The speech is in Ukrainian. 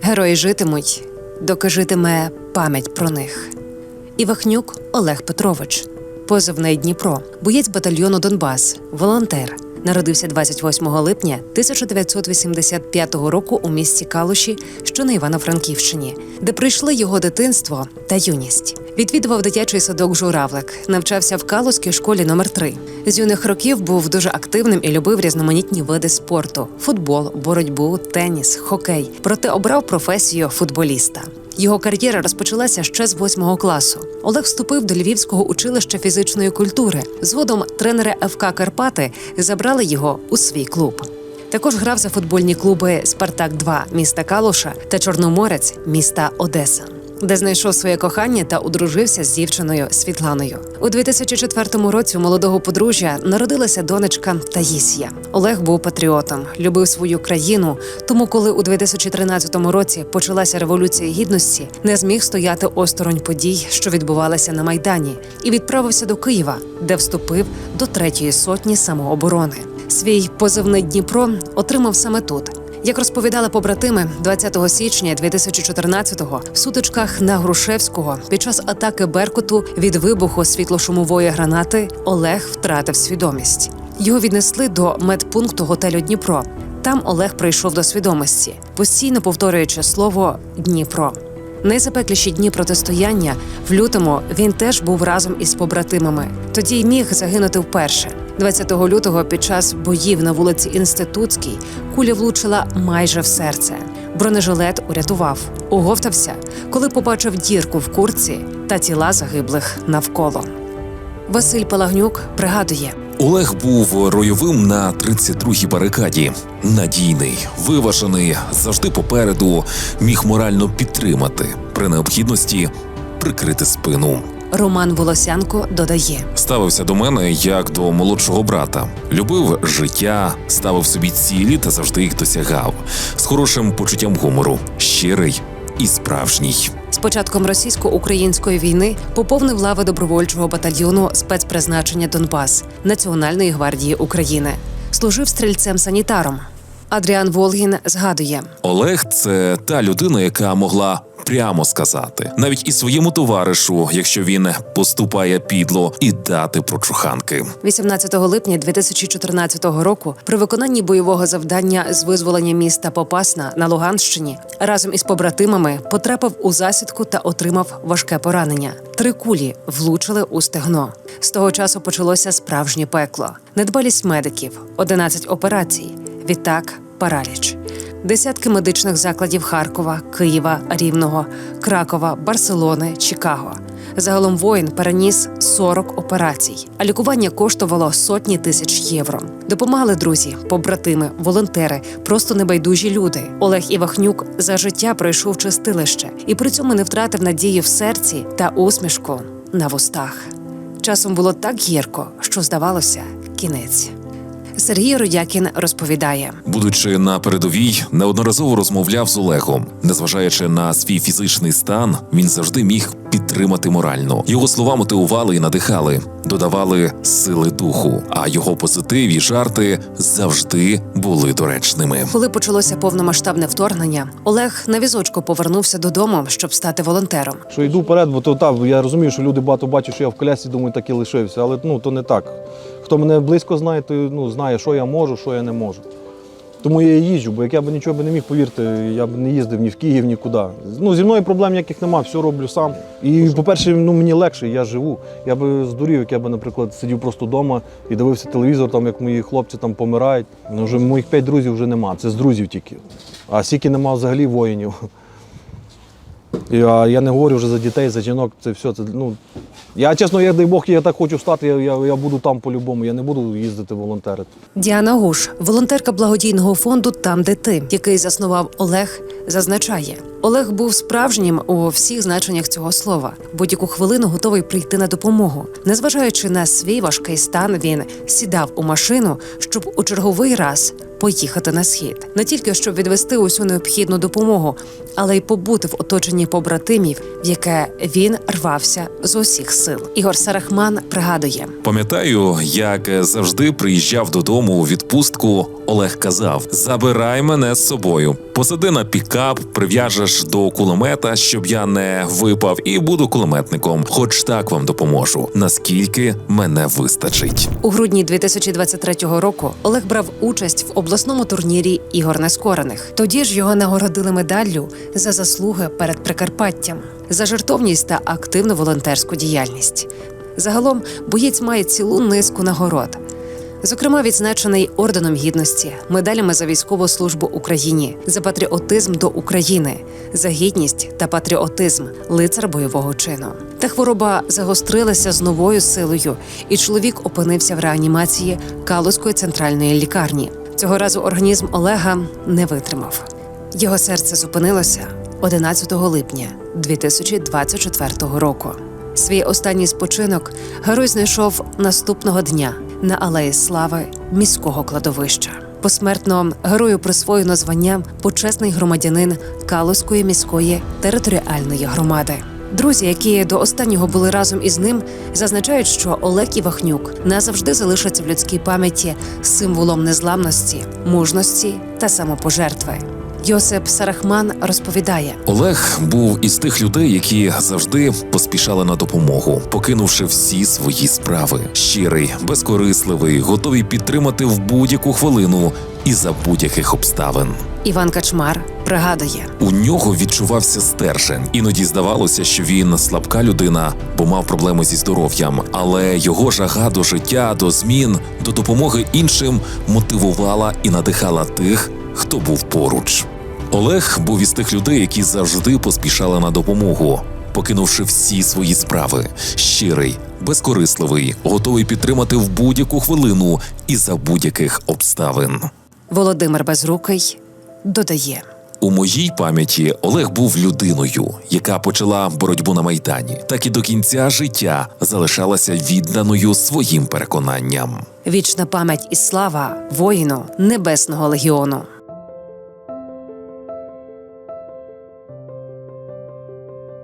Герої житимуть, доки житиме пам'ять про них. Івахнюк Олег Петрович, позивний Дніпро, боєць батальйону Донбас, волонтер. Народився 28 липня 1985 року у місті Калуші, що на Івано-Франківщині, де прийшли його дитинство та юність. Відвідував дитячий садок Журавлик, навчався в Калузькій школі номер 3 З юних років був дуже активним і любив різноманітні види спорту: футбол, боротьбу, теніс, хокей. Проте обрав професію футболіста. Його кар'єра розпочалася ще з восьмого класу. Олег вступив до Львівського училища фізичної культури. Згодом тренери ФК Карпати забрали його у свій клуб. Також грав за футбольні клуби Спартак 2 міста Калуша та Чорноморець міста Одеса, де знайшов своє кохання та одружився з дівчиною Світланою. У 2004 році у молодого подружжя народилася донечка Таїсія. Олег був патріотом, любив свою країну. Тому, коли у 2013 році почалася революція гідності, не зміг стояти осторонь подій, що відбувалися на майдані, і відправився до Києва, де вступив до третьої сотні самооборони. Свій позивний Дніпро отримав саме тут. Як розповідали побратими, 20 січня 2014-го в сутичках на Грушевського під час атаки Беркуту від вибуху світлошумової гранати Олег втратив свідомість. Його віднесли до медпункту готелю Дніпро. Там Олег прийшов до свідомості, постійно повторюючи слово Дніпро. Найзапекліші дні протистояння в лютому він теж був разом із побратимами. Тоді й міг загинути вперше. 20 лютого під час боїв на вулиці Інститутській куля влучила майже в серце. Бронежилет урятував, оговтався, коли побачив дірку в курці та тіла загиблих навколо. Василь Палагнюк пригадує. Олег був ройовим на 32-й барикаді. Надійний, виважений, завжди попереду, міг морально підтримати при необхідності прикрити спину. Роман Волосянко додає. Ставився до мене як до молодшого брата. Любив життя, ставив собі цілі та завжди їх досягав. З хорошим почуттям гумору, щирий і справжній. З початком російсько-української війни поповнив лави добровольчого батальйону спецпризначення Донбас Національної гвардії України. Служив стрільцем-санітаром. Адріан Волгін згадує: Олег це та людина, яка могла прямо сказати, навіть і своєму товаришу, якщо він поступає підло, і дати прочуханки. 18 липня 2014 року при виконанні бойового завдання з визволення міста Попасна на Луганщині разом із побратимами потрапив у засідку та отримав важке поранення. Три кулі влучили у стегно. З того часу почалося справжнє пекло, недбалість медиків, 11 операцій. Відтак параліч. Десятки медичних закладів Харкова, Києва, Рівного, Кракова, Барселони, Чикаго. Загалом воїн переніс 40 операцій, а лікування коштувало сотні тисяч євро. Допомагали друзі, побратими, волонтери, просто небайдужі люди. Олег Івахнюк за життя пройшов чистилище і при цьому не втратив надії в серці та усмішку на вустах. Часом було так гірко, що здавалося кінець. Сергій Родякін розповідає. Будучи на передовій, неодноразово розмовляв з Олегом. Незважаючи на свій фізичний стан, він завжди міг підтримати морально. Його слова мотивували і надихали, додавали сили духу. А його позитив і жарти завжди були доречними. Коли почалося повномасштабне вторгнення, Олег на візочку повернувся додому, щоб стати волонтером. Що йду вперед, бо то так, я розумію, що люди багато бачать, що я в колясці, думаю, так і лишився. Але ну, то не так. Хто мене близько знає, то ну, знає, що я можу, що я не можу. Тому я їжджу, бо як я б нічого б не міг, повірте, я б не їздив ні в Київ, нікуди. Ну, зі мною проблем ніяких нема, все роблю сам. І, по-перше, ну, мені легше, я живу. Я би здурів, як я би, наприклад, сидів просто вдома і дивився телевізор, там, як мої хлопці там помирають. Ну, вже моїх п'ять друзів вже нема, це з друзів тільки. А скільки нема взагалі воїнів. А я не говорю вже за дітей, за жінок, це все. Це, ну, я чесно, я дай Бог, я так хочу стати, я, я, я буду там по-любому, я не буду їздити волонтерити. Діана Гуш, волонтерка благодійного фонду Там, де ти, який заснував Олег, зазначає: Олег був справжнім у всіх значеннях цього слова. Будь-яку хвилину готовий прийти на допомогу. Незважаючи на свій важкий стан, він сідав у машину, щоб у черговий раз поїхати на схід, не тільки щоб відвести усю необхідну допомогу, але й побути в оточенні побратимів, в яке він рвався з усіх сил. Ігор Сарахман пригадує. Пам'ятаю, як завжди приїжджав додому у відпустку. Олег казав: Забирай мене з собою, посади на пікап, прив'яжеш до кулемета, щоб я не випав, і буду кулеметником. Хоч так вам допоможу. Наскільки мене вистачить. У грудні 2023 року Олег брав участь в обласному турнірі ігор нескорених. Тоді ж його нагородили медаллю за заслуги перед Прикарпаттям, за жертовність та активну волонтерську діяльність. Загалом боєць має цілу низку нагород. Зокрема, відзначений орденом гідності, медалями за військову службу Україні, за патріотизм до України, за гідність та патріотизм, лицар бойового чину. Та хвороба загострилася з новою силою, і чоловік опинився в реанімації Калузької центральної лікарні. Цього разу організм Олега не витримав. Його серце зупинилося 11 липня 2024 року. Свій останній спочинок герой знайшов наступного дня на алеї слави міського кладовища. Посмертно герою присвоєно звання почесний громадянин Калузької міської територіальної громади. Друзі, які до останнього були разом із ним, зазначають, що Олег Івахнюк назавжди залишиться в людській пам'яті символом незламності, мужності та самопожертви. Йосип Сарахман розповідає: Олег був із тих людей, які завжди поспішали на допомогу, покинувши всі свої справи. Щирий, безкорисливий, готовий підтримати в будь-яку хвилину і за будь-яких обставин. Іван Качмар пригадує. У нього відчувався стержень. Іноді здавалося, що він слабка людина, бо мав проблеми зі здоров'ям. Але його жага до життя, до змін, до допомоги іншим мотивувала і надихала тих, хто був поруч. Олег був із тих людей, які завжди поспішали на допомогу, покинувши всі свої справи. Щирий, безкорисливий, готовий підтримати в будь-яку хвилину і за будь-яких обставин. Володимир Безрукий додає. У моїй пам'яті Олег був людиною, яка почала боротьбу на майдані, так і до кінця життя залишалася відданою своїм переконанням. Вічна пам'ять і слава воїну Небесного легіону.